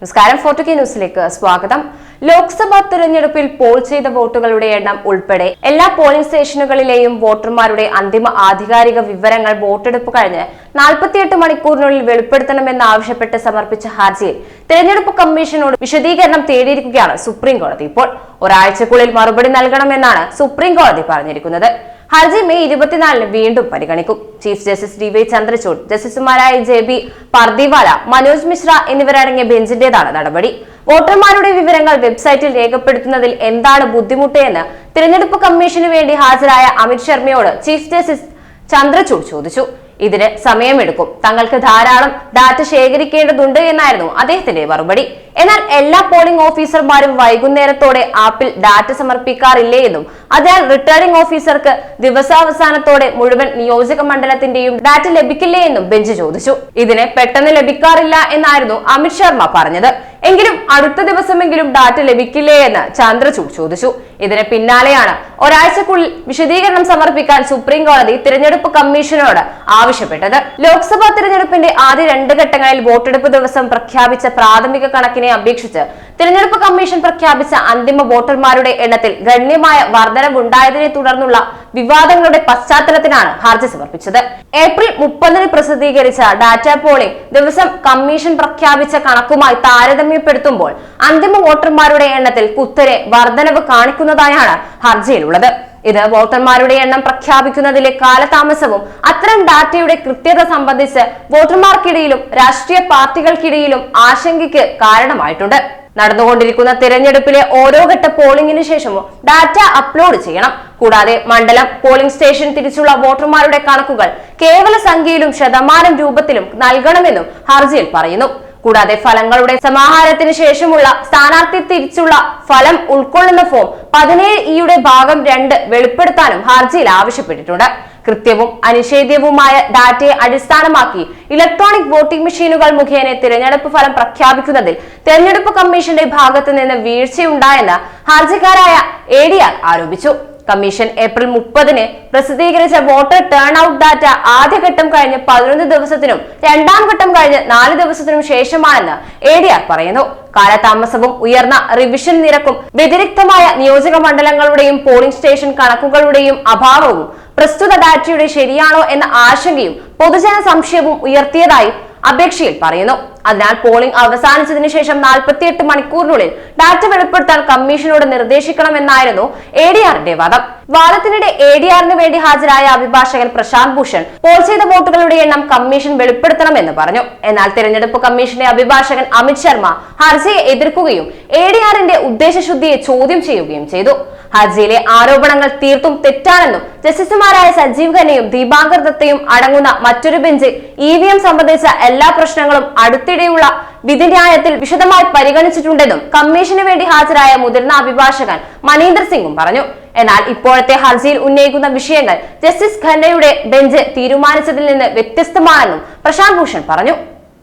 നമസ്കാരം. ഫോർട്ടു കെ ന്യൂസിലേക്ക് സ്വാഗതം. ലോക്സഭാ തെരഞ്ഞെടുപ്പിൽ പോൾ ചെയ്ത വോട്ടുകളുടെ എണ്ണം ഉൾപ്പെടെ എല്ലാ പോളിംഗ് സ്റ്റേഷനുകളിലെയും വോട്ടർമാരുടെ അന്തിമ ആധികാരിക വിവരങ്ങൾ വോട്ടെടുപ്പ് കഴിഞ്ഞ് നാൽപ്പത്തിയെട്ട് മണിക്കൂറിനുള്ളിൽ വെളിപ്പെടുത്തണമെന്ന് ആവശ്യപ്പെട്ട് സമർപ്പിച്ച ഹർജിയിൽ തെരഞ്ഞെടുപ്പ് കമ്മീഷനോട് വിശദീകരണം തേടിയിരിക്കുകയാണ് സുപ്രീം കോടതി. ഇപ്പോൾ ഒരാഴ്ചക്കുള്ളിൽ മറുപടി നൽകണമെന്നാണ് സുപ്രീം കോടതി പറഞ്ഞിരിക്കുന്നത്. ഹർജി മെയ് ഇരുപത്തിനാലിന് വീണ്ടും പരിഗണിക്കും. Chief justice D Y Chandrachud ജസ്റ്റിസുമാരായ ജെ ബി പർദിവാല മനോജ് മിശ്ര എന്നിവരടങ്ങിയ ബെഞ്ചിന്റേതാണ് നടപടി. വോട്ടർമാരുടെ വിവരങ്ങൾ വെബ്സൈറ്റിൽ രേഖപ്പെടുത്തുന്നതിൽ എന്താണ് ബുദ്ധിമുട്ട് എന്ന് തിരഞ്ഞെടുപ്പ് കമ്മീഷന് വേണ്ടി ഹാജരായ അമിത് ശർമ്മയോട് ചീഫ് ജസ്റ്റിസ് ചന്ദ്രചൂഡ് ചോദിച്ചു. ഇതിന് സമയമെടുക്കും. തങ്ങൾക്ക് ധാരാളം ഡാറ്റ ശേഖരിക്കേണ്ടതുണ്ട് എന്നായിരുന്നു അദ്ദേഹത്തിന്റെ മറുപടി. എന്നാൽ എല്ലാ പോളിംഗ് ഓഫീസർമാരും വൈകുന്നേരത്തോടെ ആപ്പിൽ ഡാറ്റ സമർപ്പിക്കാറില്ലേ എന്നും അതിനാൽ റിട്ടേണിംഗ് ഓഫീസർക്ക് ദിവസാവസാനത്തോടെ മുഴുവൻ നിയോജക മണ്ഡലത്തിന്റെയും ഡാറ്റ ലഭിക്കില്ലേ എന്നും ബെഞ്ച് ചോദിച്ചു. ഇതിന് പെട്ടെന്ന് ലഭിക്കാറില്ല എന്നായിരുന്നു അമിത് ശർമ്മ പറഞ്ഞത്. എങ്കിലും അടുത്ത ദിവസമെങ്കിലും ഡാറ്റ ലഭിക്കില്ലേ എന്ന് ചന്ദ്രചൂഡ് ചോദിച്ചു. ഇതിന് പിന്നാലെയാണ് ഒരാഴ്ചക്കുള്ളിൽ വിശദീകരണം സമർപ്പിക്കാൻ സുപ്രീം കോടതി തിരഞ്ഞെടുപ്പ് കമ്മീഷനോട് ആവശ്യപ്പെട്ടത്. ലോക്സഭാ തിരഞ്ഞെടുപ്പിന്റെ ആദ്യ രണ്ട് ഘട്ടങ്ങളിൽ വോട്ടെടുപ്പ് ദിവസം പ്രഖ്യാപിച്ച പ്രാഥമിക കണക്കിനെ അപേക്ഷിച്ച് തിരഞ്ഞെടുപ്പ് കമ്മീഷൻ പ്രഖ്യാപിച്ച അന്തിമ വോട്ടർമാരുടെ എണ്ണത്തിൽ ഗണ്യമായ വർധനവുണ്ടായതിനെ തുടർന്നുള്ള വിവാദങ്ങളുടെ പശ്ചാത്തലത്തിലാണ് ഹർജി സമർപ്പിച്ചത്. ഏപ്രിൽ മുപ്പതിന് പ്രസിദ്ധീകരിച്ച ഡാറ്റ പോളിംഗ് ദിവസം കമ്മീഷൻ പ്രഖ്യാപിച്ച കണക്കുമായി താരതമ്യപ്പെടുത്തുമ്പോൾ അന്തിമ വോട്ടർമാരുടെ എണ്ണത്തിൽ കുത്തരെ വർധനവ് കാണിക്കുന്നതായാണ് ഹർജിയിലുള്ളത്. ഇത് വോട്ടർമാരുടെ എണ്ണം പ്രഖ്യാപിക്കുന്നതിലെ കാലതാമസവും അത്തരം ഡാറ്റയുടെ കൃത്യത സംബന്ധിച്ച് വോട്ടർമാർക്കിടയിലും രാഷ്ട്രീയ പാർട്ടികൾക്കിടയിലും ആശങ്കയ്ക്ക് കാരണമായിട്ടുണ്ട്. നടന്നുകൊണ്ടിരിക്കുന്ന തിരഞ്ഞെടുപ്പിലെ ഓരോ ഘട്ട പോളിംഗിന് ശേഷമോ ഡാറ്റ അപ്ലോഡ് ചെയ്യണം. കൂടാതെ മണ്ഡലം പോളിംഗ് സ്റ്റേഷൻ തിരിച്ചുള്ള വോട്ടർമാരുടെ കണക്കുകൾ കേവല സംഖ്യയിലും ശതമാനം രൂപത്തിലും നൽകണമെന്നും ഹർജിയിൽ പറയുന്നു. കൂടാതെ ഫലങ്ങളുടെ സമാഹാരത്തിന് ശേഷമുള്ള സ്ഥാനാർത്ഥി തിരിച്ചുള്ള ഫലം ഉൾക്കൊള്ളുന്ന ഫോം പതിനേഴ് ഇയുടെ ഭാഗം രണ്ട് വെളിപ്പെടുത്താനും ഹർജിയിൽ ആവശ്യപ്പെട്ടിട്ടുണ്ട്. കൃത്യവും അനിഷേധ്യവുമായ ഡാറ്റയെ അടിസ്ഥാനമാക്കി ഇലക്ട്രോണിക് വോട്ടിംഗ് മെഷീനുകൾ മുഖേന തിരഞ്ഞെടുപ്പ് ഫലം പ്രഖ്യാപിക്കുന്നതിൽ തെരഞ്ഞെടുപ്പ് കമ്മീഷന്റെ ഭാഗത്തു നിന്ന് വീഴ്ചയുണ്ടായെന്ന് ഹർജിക്കാരായ എ ആരോപിച്ചു. കമ്മീഷൻ ഏപ്രിൽ മുപ്പതിന് പ്രസിദ്ധീകരിച്ച വോട്ടർ ടേൺ ഔട്ട് ഡാറ്റ ആദ്യഘട്ടം കഴിഞ്ഞ് പതിനൊന്ന് ദിവസത്തിനും രണ്ടാം ഘട്ടം കഴിഞ്ഞ് നാല് ദിവസത്തിനും ശേഷമാണെന്ന് എ ഡി ആർ പറയുന്നു. കാലതാമസവും ഉയർന്ന റിവിഷൻ നിരക്കും വ്യതിരിക്തമായ നിയോജക മണ്ഡലങ്ങളുടെയും പോളിംഗ് സ്റ്റേഷൻ കണക്കുകളുടെയും അഭാവവും പ്രസ്തുത ഡാറ്റയുടെ ശരിയാണോ എന്ന ആശങ്കയും പൊതുജന സംശയവും ഉയർത്തിയതായി അപേക്ഷയിൽ പറയുന്നു. അതിനാൽ പോളിംഗ് അവസാനിച്ചതിന് ശേഷം നാൽപ്പത്തിയെട്ട് മണിക്കൂറിനുള്ളിൽ ഡാറ്റ വെളിപ്പെടുത്താൻ കമ്മീഷനോട് നിർദ്ദേശിക്കണമെന്നായിരുന്നു എ ഡി ആറിന്റെ വാദം. വാദത്തിനിടെ എ ഡി ആറിന് വേണ്ടി ഹാജരായ അഭിഭാഷകൻ പ്രശാന്ത് ഭൂഷൺ പോൾ ചെയ്ത വോട്ടുകളുടെ എണ്ണം കമ്മീഷൻ വെളിപ്പെടുത്തണമെന്ന് പറഞ്ഞു. എന്നാൽ തിരഞ്ഞെടുപ്പ് കമ്മീഷന്റെ അഭിഭാഷകൻ അമിത് ശർമ്മ ഹർജിയെ എതിർക്കുകയും എ ഡി ആറിന്റെ ഉദ്ദേശശുദ്ധിയെ ചോദ്യം ചെയ്യുകയും ചെയ്തു. ഹർജിയിലെ ആരോപണങ്ങൾ തീർത്തും തെറ്റാണെന്നും ജസ്റ്റിസുമാരായ സജീവ് ഖന്നയും ദീപാങ്കർ ദത്തയും അടങ്ങുന്ന മറ്റൊരു ബെഞ്ച് ഇ വി എം സംബന്ധിച്ച എല്ലാ പ്രശ്നങ്ങളും അടുത്തിടെയുള്ള വിധിന്യായത്തിൽ വിശദമായി പരിഗണിച്ചിട്ടുണ്ടെന്നും കമ്മീഷന് വേണ്ടി ഹാജരായ മുതിർന്ന അഭിഭാഷകൻ മനീന്ദർ സിംഗും പറഞ്ഞു. എന്നാൽ ഇപ്പോഴത്തെ ഹർജിയിൽ ഉന്നയിക്കുന്ന വിഷയങ്ങൾ ജസ്റ്റിസ് ഖന്നയുടെ ബെഞ്ച് തീരുമാനിച്ചതിൽ നിന്ന് വ്യത്യസ്തമാണെന്നും പ്രശാന്ത് ഭൂഷൺ പറഞ്ഞു.